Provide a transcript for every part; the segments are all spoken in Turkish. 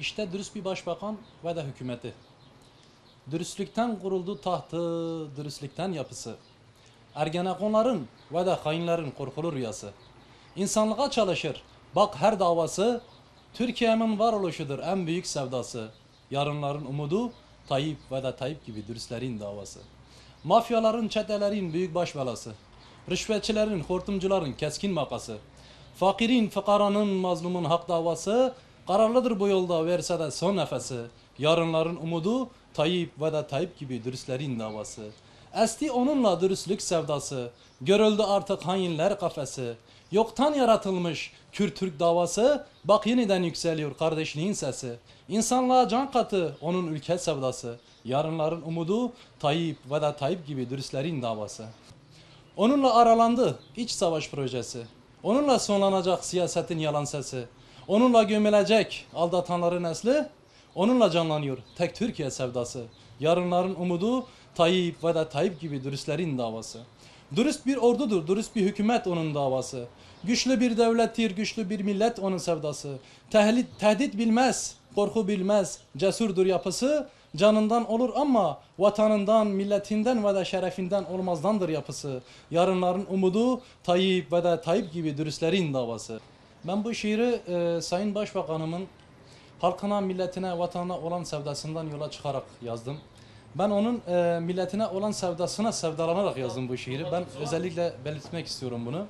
İşte dürüst bir başbakan ve de hükümeti. Dürüstlükten kuruldu tahtı, dürüstlükten yapısı. Ergenekonların ve de hainlerin korkulu rüyası. İnsanlığa çalışır, bak her davası, Türkiye'nin varoluşudur en büyük sevdası. Yarınların umudu, Tayyip ve de Tayyip gibi dürüstlerin davası. Mafyaların, çetelerin büyük baş belası. Rüşvetçilerin, hortumcuların keskin makası. Fakirin, fıkaranın, mazlumun hak davası. Kararlıdır bu yolda verse de son nefesi. Yarınların umudu Tayyip ve de Tayyip gibi dürüstlerin davası. Esti onunla dürüstlük sevdası. Görüldü artık hainler kafesi. Yoktan yaratılmış Kürt-Türk davası. Bak yeniden yükseliyor kardeşliğin sesi. İnsanlığa can katı onun ülke sevdası. Yarınların umudu Tayyip ve de Tayyip gibi dürüstlerin davası. Onunla aralandı iç savaş projesi. Onunla sonlanacak siyasetin yalan sesi. Onunla gömülecek aldatanların nesli. Onunla canlanıyor tek Türkiye sevdası. Yarınların umudu Tayyip ve de Tayyip gibi dürüstlerin davası. Dürüst bir ordudur, dürüst bir hükümet onun davası. Güçlü bir devlettir, güçlü bir millet onun sevdası. Tehdit, tehdit bilmez, korku bilmez, cesurdur yapısı. Canından olur ama vatanından, milletinden ve de şerefinden olmazdandır yapısı. Yarınların umudu Tayyip ve de Tayyip gibi dürüstlerin davası. Ben bu şiiri e, Sayın Başbakanımın halkına, milletine, vatanına olan sevdasından yola çıkarak yazdım. Ben onun e, milletine olan sevdasına sevdalanarak yazdım bu şiiri. Ben özellikle belirtmek istiyorum bunu.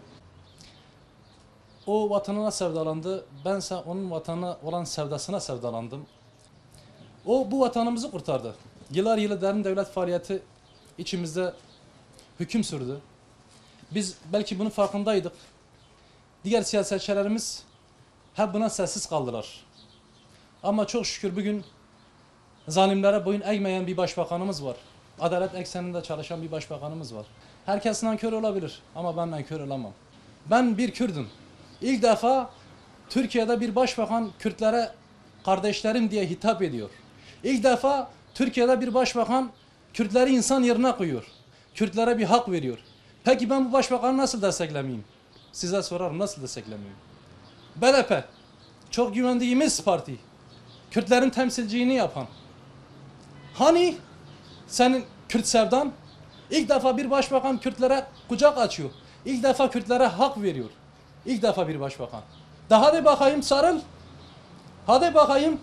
O vatanına sevdalandı, bense onun vatanına olan sevdasına sevdalandım. O bu vatanımızı kurtardı. Yıllar yılı derin devlet faaliyeti içimizde hüküm sürdü. Biz belki bunun farkındaydık. Diğer siyasetçilerimiz hep buna sessiz kaldılar. Ama çok şükür bugün zalimlere boyun eğmeyen bir başbakanımız var. Adalet ekseninde çalışan bir başbakanımız var. Herkes nankör olabilir ama ben nankör olamam. Ben bir Kürdüm. İlk defa Türkiye'de bir başbakan Kürtlere kardeşlerim diye hitap ediyor. İlk defa Türkiye'de bir başbakan Kürtleri insan yerine koyuyor. Kürtlere bir hak veriyor. Peki ben bu başbakanı nasıl desteklemeyeyim? Size sorarım nasıl desteklemeyeyim? BDP çok güvendiğimiz parti. Kürtlerin temsilciliğini yapan. Hani senin Kürt sevdan? İlk defa bir başbakan Kürtlere kucak açıyor. İlk defa Kürtlere hak veriyor. İlk defa bir başbakan. Daha de bakayım sarıl. Hadi bakayım.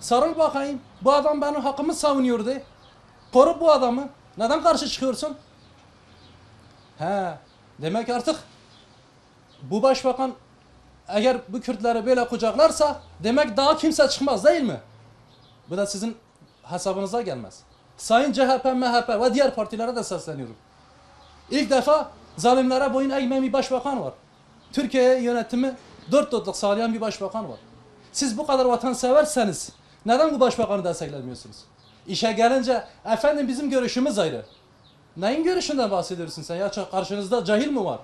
Sarıl bakayım. Bu adam benim hakkımı savunuyordu. Koru bu adamı. Neden karşı çıkıyorsun? He. Demek artık bu başbakan eğer bu Kürtleri böyle kucaklarsa demek daha kimse çıkmaz değil mi? Bu da sizin hesabınıza gelmez. Sayın CHP, MHP ve diğer partilere de sesleniyorum. İlk defa zalimlere boyun eğmeyen bir başbakan var. Türkiye yönetimi dört dörtlük sağlayan bir başbakan var. Siz bu kadar vatanseverseniz neden bu başbakanı desteklemiyorsunuz? İşe gelince efendim bizim görüşümüz ayrı. Neyin görüşünden bahsediyorsun sen ya? Karşınızda cahil mi var?